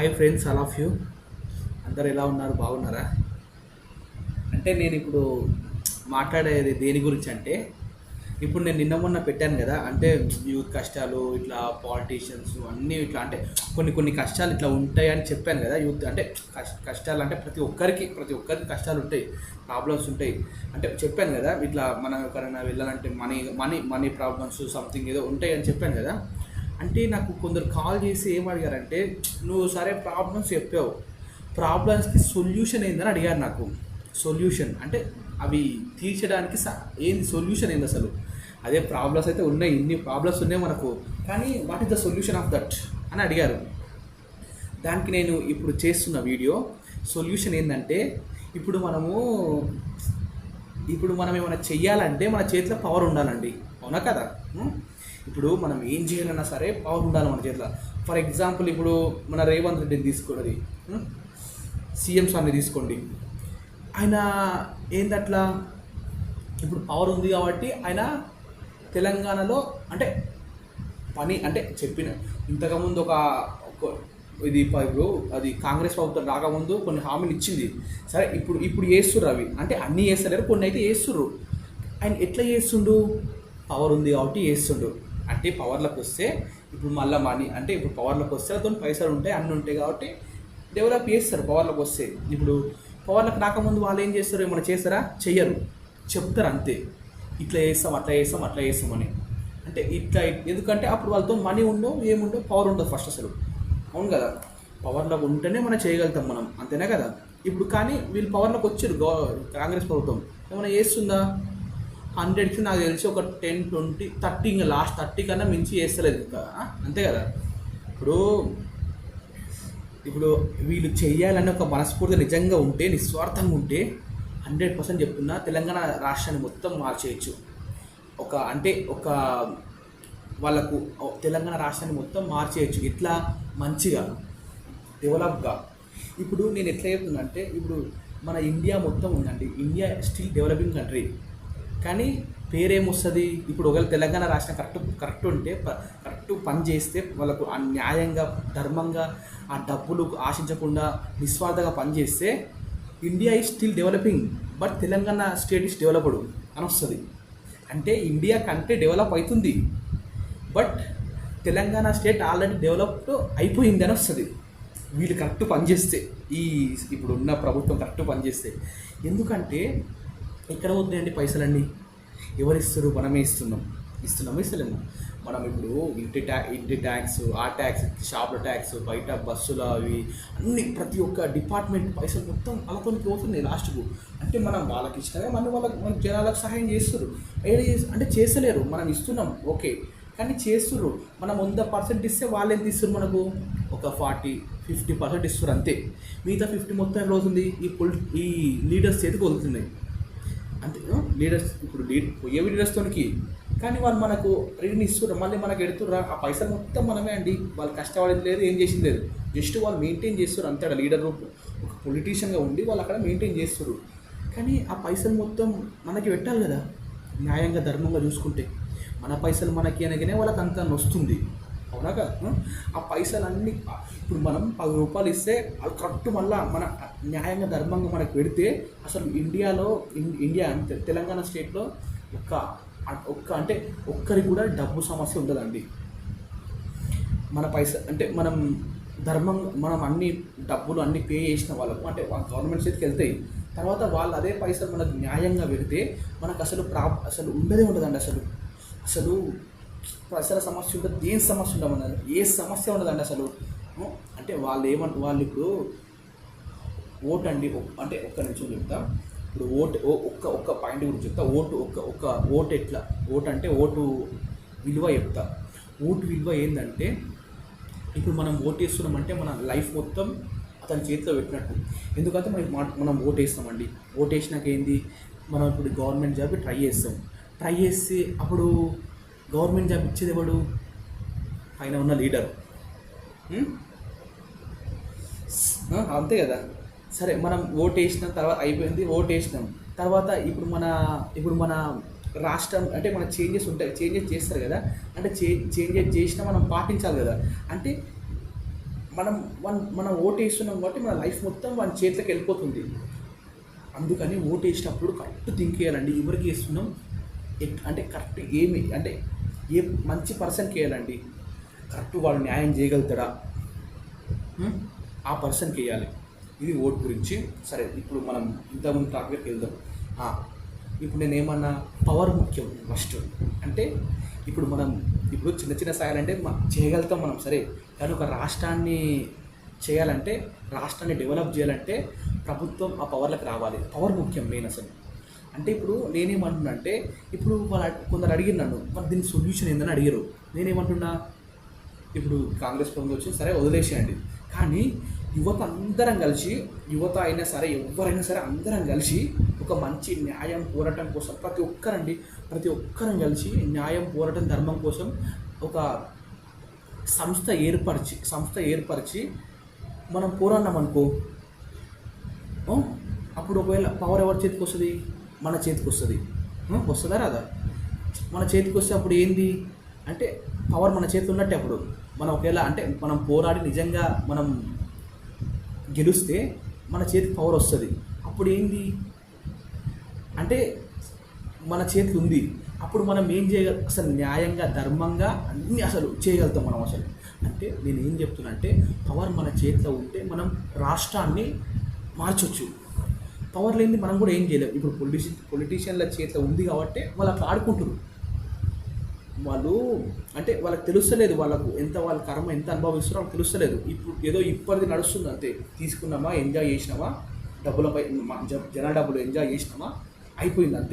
Hi friends all of you అందరు ఎలా ఉన్నారు? బాగున్నారా? అంటే నేను ఇప్పుడు మాట్లాడేది దేని గురించి అంటే ఇప్పుడు నేను నిన్న మొన్న పెట్టాను కదా అంటే యూత్ కష్టాలు ఇట్లా పాలిటీషియన్స్ అన్నీ ఇట్లా అంటే కొన్ని కొన్ని కష్టాలు ఇట్లా ఉంటాయని చెప్పాను కదా యూత్ అంటే కష్ట కష్టాలు అంటే ప్రతి ఒక్కరికి ప్రతి ఒక్కరికి కష్టాలు ఉంటాయి ప్రాబ్లమ్స్ ఉంటాయి. అంటే చెప్పాను కదా ఇట్లా మనం ఎక్కడైనా వెళ్ళాలంటే money money money problems something ఏదో ఉంటాయి అని చెప్పాను కదా అంటే నాకు కొందరు కాల్ చేసి ఏం అడిగారంటే నువ్వు సరే ప్రాబ్లమ్స్ చెప్పావు. ప్రాబ్లమ్స్కి సొల్యూషన్ ఏందని అడిగారు నాకు. సొల్యూషన్ అంటే అవి తీర్చడానికి స- ఏంది సొల్యూషన్ ఏంది అసలు? అదే ప్రాబ్లమ్స్ అయితే ఉన్నాయి ఇన్ని ప్రాబ్లమ్స్ ఉన్నాయి మనకు. కానీ what is the solution of that అని అడిగారు. దానికి నేను ఇప్పుడు చేస్తున్న వీడియో సొల్యూషన్ ఏంటంటే ఇప్పుడు మనము ఇప్పుడు మనం ఏమైనా చెయ్యాలంటే మన చేతిలో పవర్ ఉండాలండి. అవునా కదా? ఇప్పుడు మనం ఏం చేయాలన్నా సరే పవర్ ఉండాలి మన చేతిలో. ఫర్ ఎగ్జాంపుల్ ఇప్పుడు మన రేవంత్ రెడ్డిని తీసుకోండి సీఎం సార్ని తీసుకోండి. ఆయన ఏందట్లా? ఇప్పుడు పవర్ ఉంది కాబట్టి ఆయన తెలంగాణలో అంటే పని అంటే చెప్పిన ఇంతకుముందు ఒక ఇది ఇప్పుడు అది కాంగ్రెస్ ప్రభుత్వం రాకముందు కొన్ని హామీలు ఇచ్చింది. సరే ఇప్పుడు ఇప్పుడు చేస్తుర్రు అవి. అంటే అన్నీ చేస్తలేరు కొన్ని అయితే చేస్తుర్రు. ఆయన ఎట్లా చేస్తుండు? పవర్ ఉంది కాబట్టి చేస్తుండు. అంటే పవర్లోకి వస్తే ఇప్పుడు మళ్ళీ మనీ అంటే ఇప్పుడు పవర్లోకి వస్తే అతను పైసలు ఉంటాయి అన్నీ ఉంటాయి కాబట్టి డెవలప్ చేస్తారు పవర్లోకి వస్తే. ఇప్పుడు పవర్లోకి రాకముందు వాళ్ళు ఏం చేస్తారు? ఏమైనా చేస్తారా? చెయ్యరు. చెప్తారు అంతే. ఇట్లా చేస్తాం అట్లా చేస్తాం అట్లా చేస్తామని అంటే ఇట్లా ఎందుకంటే అప్పుడు వాళ్ళతో మనీ ఉండవు ఏముండవు పవర్ ఉండదు ఫస్ట్ అసలు. అవును కదా? పవర్లో ఉంటేనే మనం చేయగలుగుతాం మనం. అంతేనా కదా? ఇప్పుడు కానీ వీళ్ళు పవర్లోకి వచ్చారు కాంగ్రెస్ ప్రభుత్వం. ఏమైనా చేస్తుందా? హండ్రెడ్కి నాకు తెలిసి ఒక టెన్ ట్వంటీ థర్టీ ఇంకా లాస్ట్ థర్టీ కన్నా మించి చేస్తలేదు ఇంకా. అంతే కదా? ఇప్పుడు ఇప్పుడు వీళ్ళు చేయాలని ఒక మనస్ఫూర్తి నిజంగా ఉంటే నిస్వార్థంగా ఉంటే హండ్రెడ్ పర్సెంట్ చెప్తున్నా తెలంగాణ రాష్ట్రాన్ని మొత్తం మార్చేయచ్చు. ఒక అంటే ఒక వాళ్ళకు తెలంగాణ రాష్ట్రాన్ని మొత్తం మార్చేయచ్చు. ఇట్లా మంచిగా డెవలప్గా. ఇప్పుడు నేను ఎట్లా చెప్తున్నా అంటే ఇప్పుడు మన ఇండియా మొత్తం ఉందండి. India still developing country. కానీ పేరేమొస్తుంది? ఇప్పుడు ఒకవేళ తెలంగాణ రాష్ట్రం కరెక్ట్ కరెక్ట్ ఉంటే ప- కరెక్ట్ పని చేస్తే వాళ్ళకు ఆ న్యాయంగా ధర్మంగా ఆ డబ్బులు ఆశించకుండా నిస్వార్థంగా పనిచేస్తే India is still developing but Telangana state is developed అని వస్తుంది. అంటే ఇండియా కంట్రీ డెవలప్ అవుతుంది but Telangana state already developed అయిపోయింది అని వస్తుంది. వీళ్ళు కరెక్ట్ పనిచేస్తే ఈ ఇప్పుడు ఉన్న ప్రభుత్వం కరెక్ట్ పనిచేస్తే ఎందుకంటే ఎక్కడ పోతున్నాయండి పైసలన్నీ? ఎవరు ఇస్తారు మనమే ఇస్తున్నాం. ఇస్తున్నాం ఇస్తలేము. మనం ఇప్పుడు ఇంటి ట్యా ఇంటి ట్యాక్స్ ఆ ట్యాక్స్ షాపుల ట్యాక్స్ బయట బస్సులు అవి అన్ని ప్రతి ఒక్క డిపార్ట్మెంట్ పైసలు మొత్తం వాళ్ళతో పోతున్నాయి లాస్ట్కు. అంటే మనం వాళ్ళకి ఇష్టంగా మనం వాళ్ళకి మన జనాలకు సహాయం చేస్తారు ఏది అంటే చేస్తలేరు. మనం ఇస్తున్నాం ఓకే. కానీ చేస్తుర్రు. మనం వంద పర్సెంట్ ఇస్తే వాళ్ళు ఎంత ఇస్తారు మనకు? ఒక ఫార్టీ ఫిఫ్టీ పర్సెంట్ ఇస్తారు అంతే. మిగతా ఫిఫ్టీ మొత్తం రోజు అవుతుంది ఈ పొలి ఈ లీడర్స్ చేతికి వదులుతున్నాయి. అంతే లీడర్స్ ఇప్పుడు లీడ్ పోయే లీడర్స్తోనికి కానీ వాళ్ళు మనకు రిటర్న్ ఇస్తున్నారు మళ్ళీ మనకు ఎడుతుర్రా ఆ పైసలు మొత్తం మనమే అండి. వాళ్ళు కష్టపడేది లేదు ఏం చేసింది లేదు. జస్ట్ వాళ్ళు మెయింటైన్ చేస్తారు అంతే అక్కడ లీడర్ ఒక పొలిటీషియన్గా ఉండి వాళ్ళు అక్కడ మెయింటైన్ చేస్తారు కానీ ఆ పైసలు మొత్తం మనకి పెట్టాలి కదా. న్యాయంగా ధర్మంగా చూసుకుంటే. మన పైసలు మనకి అనగానే వాళ్ళకి అంత వస్తుంది అవునా కదా? ఆ పైసలు ఇప్పుడు మనం పది రూపాయలు ఇస్తే అది కరెక్ట్ మళ్ళా మన న్యాయంగా ధర్మంగా మనకు పెడితే అసలు ఇండియాలో ఇన్- ఇండియా అంటే తెలంగాణ స్టేట్లో ఒక్క ఒక్క అంటే ఒక్కరికి కూడా డబ్బు సమస్య ఉండదండి. మన పైస అంటే మనం ధర్మం మనం అన్ని డబ్బులు అన్ని పే చేసిన వాళ్ళకు అంటే గవర్నమెంట్ చేతికి వెళ్తాయి. తర్వాత వాళ్ళు అదే పైసలు మనకు న్యాయంగా పెడితే మనకు అసలు ప్రా అసలు ఉండదే ఉండదండి అసలు. అసలు అసలు సమస్య ఉంటుంది ఏం సమస్య ఉండమన్నారు ఏ సమస్య ఉండదండి అసలు. అంటే వాళ్ళు ఏమంట వాళ్ళు ఇప్పుడు ఓటు అండి అంటే ఒక్క నిమిషం చెప్తా. ఇప్పుడు ఓటు ఓ- ఒక్క ఒక్క పాయింట్ గురించి చెప్తా. ఓటు ఒక్క ఒక్క ఓటు ఎట్లా? ఓటు అంటే ఓటు విలువ చెప్తా. ఓటు విలువ ఏంటంటే ఇప్పుడు మనం ఓటు వేస్తున్నామంటే మన లైఫ్ మొత్తం అతని చేతిలో పెట్టినట్టు. ఎందుకంటే మనకి మా- మనం ఓటు వేస్తామండి ఓటు వేసినాక ఏంది? మనం ఇప్పుడు గవర్నమెంట్ జాబ్ ట్రై చేస్తాం. ట్రై చేస్తే అప్పుడు గవర్నమెంట్ జాబ్ ఇచ్చేది ఎవడు? పైన ఉన్న లీడర్. అంతే కదా. సరే మనం ఓటు వేసిన తర్వాత అయిపోయింది ఓటు వేసినాం. తర్వాత ఇప్పుడు మన ఇప్పుడు మన రాష్ట్రం అంటే మన చేంజెస్ ఉంటాయి చేంజెస్ చేస్తారు కదా. అంటే చే చేంజెస్ చేసినా మనం పాటించాలి కదా. అంటే మనం వన్ మనం ఓటు వేస్తున్నాం కాబట్టి మన లైఫ్ మొత్తం మన చేతిలోకి వెళ్ళిపోతుంది. అందుకని ఓటు వేసినప్పుడు కరెక్ట్ థింక్ చేయాలండి. ఎవరికి వేస్తున్నాం అంటే కరెక్ట్ ఏమి అంటే ఏ మంచి పర్సన్కి వేయాలండి కరెక్ట్ వాడు న్యాయం చేయగలుగుతాడా? ఆ పర్సన్కి వేయాలి ఇది ఓట్ గురించి. సరే ఇప్పుడు మనం ఇంతకుముందు టాపిక్కి వెళ్దాం. ఇప్పుడు నేను ఏమన్నా పవర్ ముఖ్యం ఫస్ట్. అంటే ఇప్పుడు మనం ఇప్పుడు చిన్న చిన్న స్థాయిలంటే చేయగలుగుతాం మనం. సరే కానీ ఒక రాష్ట్రాన్ని చేయాలంటే రాష్ట్రాన్ని డెవలప్ చేయాలంటే ప్రభుత్వం ఆ పవర్లకు రావాలి. పవర్ ముఖ్యం మెయిన్ అసలు. అంటే ఇప్పుడు నేనేమంటున్నా అంటే ఇప్పుడు వాళ్ళ కొందరు అడిగిన నన్ను మరి దీని సొల్యూషన్ ఏందని అడిగారు. నేనేమంటున్నా ఇప్పుడు కాంగ్రెస్ ప్రభుత్వం వచ్చి సరే వదిలేసేయండి. కానీ యువత అందరం కలిసి యువత అయినా సరే ఎవరైనా సరే అందరం కలిసి ఒక మంచి న్యాయం పోరాటం కోసం ప్రతి ఒక్కరండి ప్రతి ఒక్కరం కలిసి న్యాయం పోరాటం ధర్మం కోసం ఒక సంస్థ ఏర్పరిచి సంస్థ ఏర్పరిచి మనం పోరాడినాం అనుకో అప్పుడు ఒకవేళ పవర్ ఎవరి చేతికి వస్తుంది? మన చేతికి వస్తుంది. వస్తుందా రాదా? మన చేతికి వస్తే అప్పుడు ఏంది? అంటే పవర్ మన చేతిలో ఉన్నట్టే అప్పుడు. మనం ఒకవేళ అంటే మనం పోరాడి నిజంగా మనం గెలిస్తే మన చేతికి పవర్ వస్తుంది. అప్పుడు ఏంది? అంటే మన చేతికి ఉంది. అప్పుడు మనం ఏం చేయగల అసలు న్యాయంగా ధర్మంగా అన్నీ అసలు చేయగలుగుతాం మనం అసలు. అంటే నేను ఏం చెప్తున్నా అంటే పవర్ మన చేతిలో ఉంటే మనం రాష్ట్రాన్ని మార్చొచ్చు. పవర్ లేనిది మనం కూడా ఏం చేయలేము ఇప్పుడు పొలిటీషియన్ పొలిటీషియన్ల చేతిలో ఉంది కాబట్టి వాళ్ళు అట్లా ఆడుకుంటారు వాళ్ళు అంటే వాళ్ళకి తెలుస్తలేదు వాళ్ళకు ఎంత వాళ్ళ కర్మ ఎంత అనుభవిస్తున్నారో వాళ్ళకి తెలుస్తలేదు. ఇప్పుడు ఏదో ఇప్పటిది నడుస్తుంది అంతే. తీసుకున్నామా ఎంజాయ్ చేసినామా? డబ్బులపై మ- జ- డబ్బులు ఎంజాయ్ చేసినామా? అయిపోయింది అంతే.